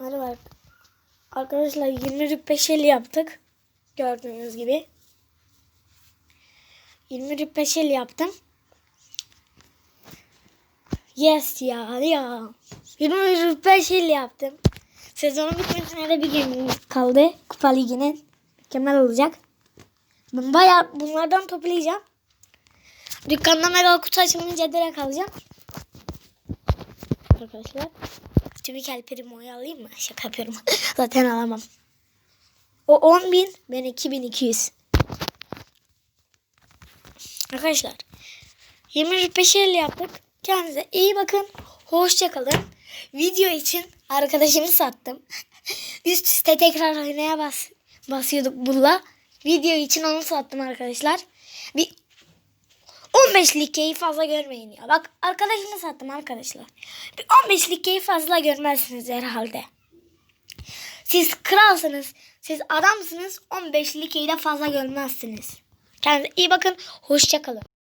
Merhaba. Arkadaşlar 20 rüppeşeli yaptık. Gördüğünüz gibi. 20 rüppeşeli yaptım. Yes ya ya. 20 rüppeşeli yaptım. Sezonun bitmesine de bir gün kaldı. Kupa Ligi'nin. Mükemmel olacak. Ben bayağı bunlardan toplayacağım. Dükkanda mega kutu açılınca direkt alacağım. Arkadaşlar. Şimdi El Primo'yu alayım mı? Şaka yapıyorum. Zaten alamam. O 10 bin, ben 2200. Arkadaşlar. 25 el yaptık. Kendinize iyi bakın. Hoşça kalın. Video için arkadaşımı sattım. Üst üste tekrar oynaya bas, basıyorduk bununla. Video için onu sattım arkadaşlar. Bir 15'lik keyif fazla görmeyin ya. Bak arkadaşımı sattım arkadaşlar. Bir 15'lik keyif fazla görmezsiniz herhalde. Siz kralsınız. Siz adamsınız. 15'lik de fazla görmezsiniz. Kendinize iyi bakın. Hoşça kalın.